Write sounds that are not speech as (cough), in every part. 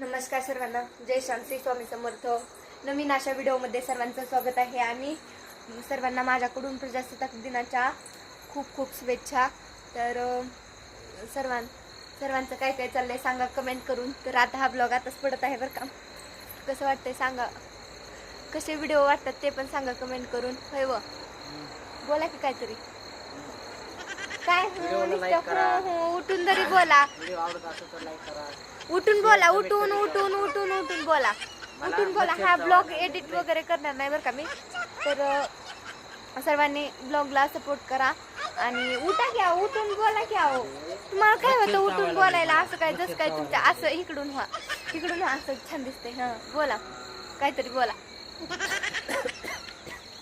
नमस्कार सर्वांना. जय श्री स्वामी समर्थ. नवीन अशा व्हिडिओमध्ये सर्वांचं स्वागत आहे. आणि सर्वांना माझ्याकडून प्रजासत्ताक दिनाच्या खूप खूप शुभेच्छा. तर सर्वां सर्वांचं काय काय चाललंय सांगा कमेंट करून. तर आता हा ब्लॉग आताच पडत आहे बरं का. कसं वाटतंय सांगा. कसे व्हिडिओ वाटतात ते पण सांगा कमेंट करून. होय व? बोला की काहीतरी. काय हो, उठून तरी बोला. उठून बोला उठून उठून उठून उठून बोला. उठून बोला हा ब्लॉग. एडिट वगैरे करणार नाही बरं का मी. तर सर्वांनी ब्लॉगला सपोर्ट करा आणि उठा घ्या उठून बोला घ्या हो तुम्हाला काय होतं उठून बोलायला? असं काय जसं काय तुमच्या असं इकडून व्हा. इकडून व्हा असं छान दिसतंय. हा बोला. काहीतरी बोला.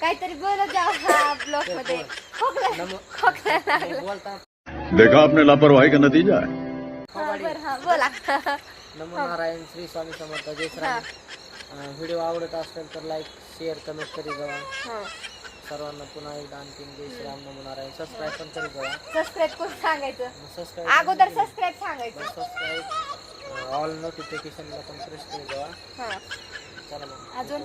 काहीतरी बोलत जा हा ब्लॉगमध्ये. खोकला नमो- खोकला लागला. देखा आपने लापरवाही का नतीजा है हा, बरं हा बोला. नमो नारायण श्री स्वामी समर्थ जय श्री व्हिडिओ आवडत असेल तर लाईक शेअर कमेंट करी जावा. हा. सर्वांना पुन्हा एकदा आणखीन जय श्री राम नमो नारायण सबस्क्राईब पण करी जावा. सबस्क्राईब करून सांगायचं? सबस्क्राईब अगोदर सबस्क्राईब सांगायचं. सबस्क्राईब ऑल नोटिफिकेशनला पण प्रेस करी जावा. हा. चला मग. अजून?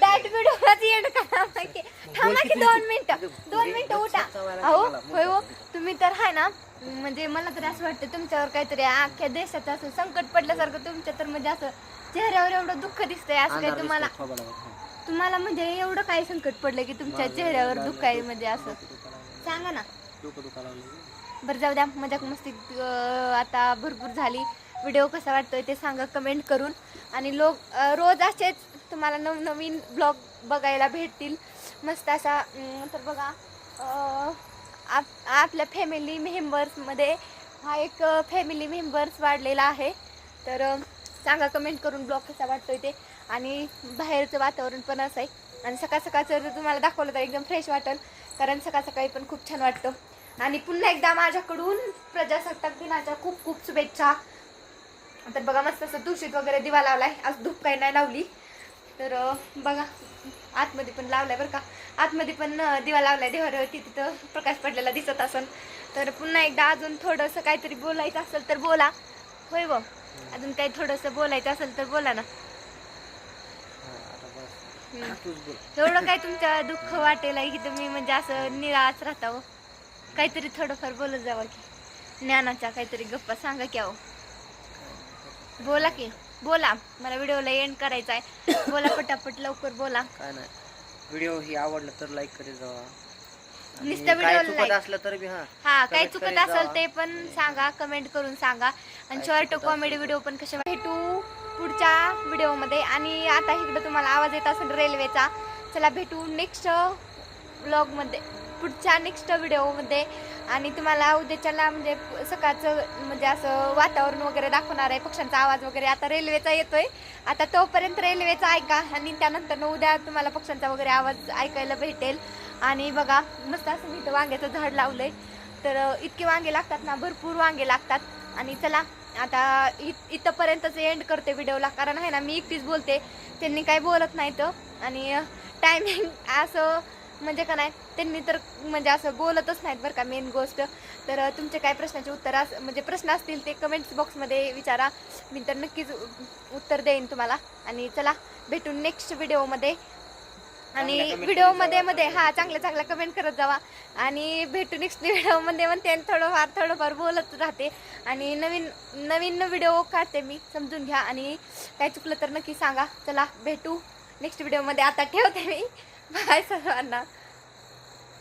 डायट व्हिडिओ एंड करा माहिती थांबा की दोन मिनिटं. दोन मिनिटं उठा. अहो होय हो तुम्ही तर आहे ना म्हणजे मला तर असं वाटतं तुमच्यावर काहीतरी अख्ख्या देशाचं असं संकट पडल्यासारखं तुमच्या तर म्हणजे असं चेहऱ्यावर एवढं दुःख दिसतंय असं अंधार तुम्हाला. तुम्हाला म्हणजे एवढं काय संकट पडलं की तुमच्या चेहऱ्यावर दुःख आहे म्हणजे असं. सांगा ना. बरं जाऊ द्या. मजाक मस्ती आता भरपूर झाली. व्हिडिओ कसा वाटतोय ते सांगा कमेंट करून. आणि लोक रोज असेच तुम्हाला नवनवीन ब्लॉग बघायला भेटतील. मस्त असा तर बघा आप आपल्या फॅमिली मेंबर्समध्ये हा एक फॅमिली मेंबर्स वाढलेला आहे. तर सांगा कमेंट करून ब्लॉग कसा वाटतोय ते. आणि बाहेरचं वातावरण पण असं आहे. आणि सकाळ सकाळचं जर तुम्हाला दाखवलं तर एकदम फ्रेश वाटेल. कारण सकाळ सकाळी पण खूप छान वाटतं. आणि पुन्हा एकदा माझ्याकडून प्रजासत्ताक दिनाच्या खूप खूप शुभेच्छा. तर बघा मस्त असं दूषित वगैरे दिवा लावला आहे आज धूप काही नाही लावली. तर बघा आतमध्ये पण लावलाय बरं का. आतमध्ये पण दिवा लावलाय देवाऱ्यावरती तिथं प्रकाश पडलेला दिसत असन. तर पुन्हा एकदा अजून थोडंसं काहीतरी बोलायचं असेल तर बोला. होय व अजून काही थोडंसं बोलायचं असेल तर बोला ना. एवढं काय तुमच्या दुःख वाटेल की तुम्ही म्हणजे असं निराश राहता हो? काहीतरी थोडंफार बोलत जावं की. ज्ञानाच्या काहीतरी गप्पा सांगा की अहो. बोला की. बोला मला व्हिडिओला एंड करायचा आहे बोला (coughs) पटापट लवकर बोला. काय नाही. व्हिडिओ ही आवडला तर लाईक करीत जावा. आणि नुसतं काय व्हिडिओला चुकत like. असलं तर बी हा. हा काही comment चुकत करीत असेल जावा. ते पण सांगा कमेंट करून सांगा. आणि काय शॉर्ट चुकत कॉमेडी व्हिडिओ पण कसे भेटू पुढच्या व्हिडिओमध्ये आणि आता इकडं तुम्हाला आवाज येत असेल रेल्वेचा चला भेटू नेक्स्ट ब्लॉगमध्ये पुढच्या नेक्स्ट व्हिडिओमध्ये आणि तुम्हाला उद्याच्याला म्हणजे सकाळचं म्हणजे असं वातावरण वगैरे दाखवणार आहे. पक्ष्यांचा आवाज वगैरे आता रेल्वेचा येतोय. आता तोपर्यंत रेल्वेचा ऐका आणि त्यानंतर उद्या तुम्हाला पक्ष्यांचा वगैरे आवाज ऐकायला भेटेल. आणि बघा मस्त असं मी तर वांग्याचं झाड लावलंय. तर इतके वांगे लागतात ना भरपूर वांगे लागतात. आणि चला आता इ- इथंपर्यंतच एंड करते व्हिडिओला कारण आहे ना मी एकटीच बोलते. त्यांनी काही बोलत नाही तर आणि टायमिंग (laughs) असं म्हणजे का नाही त्यांनी तर म्हणजे असं बोलतच नाहीत बरं का मेन गोष्ट. तर तुमचे काय प्रश्नाचे उत्तर अस म्हणजे प्रश्न असतील ते कमेंट्स बॉक्समध्ये विचारा. मी तर नक्कीच उत्तर देईन तुम्हाला. आणि चला भेटू नेक्स्ट व्हिडिओमध्ये आणि चांगल्या comment व्हिडिओ करत मध्ये हा चांगल्या चांगल्या कमेंट करत जावा. आणि भेटू नेक्स्ट व्हिडिओमध्ये म्हणते थोडंफार थोडंफार बोलत राहते. आणि नवीन नवीन व्हिडिओ काढते मी समजून घ्या. आणि काय चुकलं तर नक्की सांगा. चला भेटू नेक्स्ट व्हिडिओमध्ये. आता ठेवते मी. बाय सर्वांना.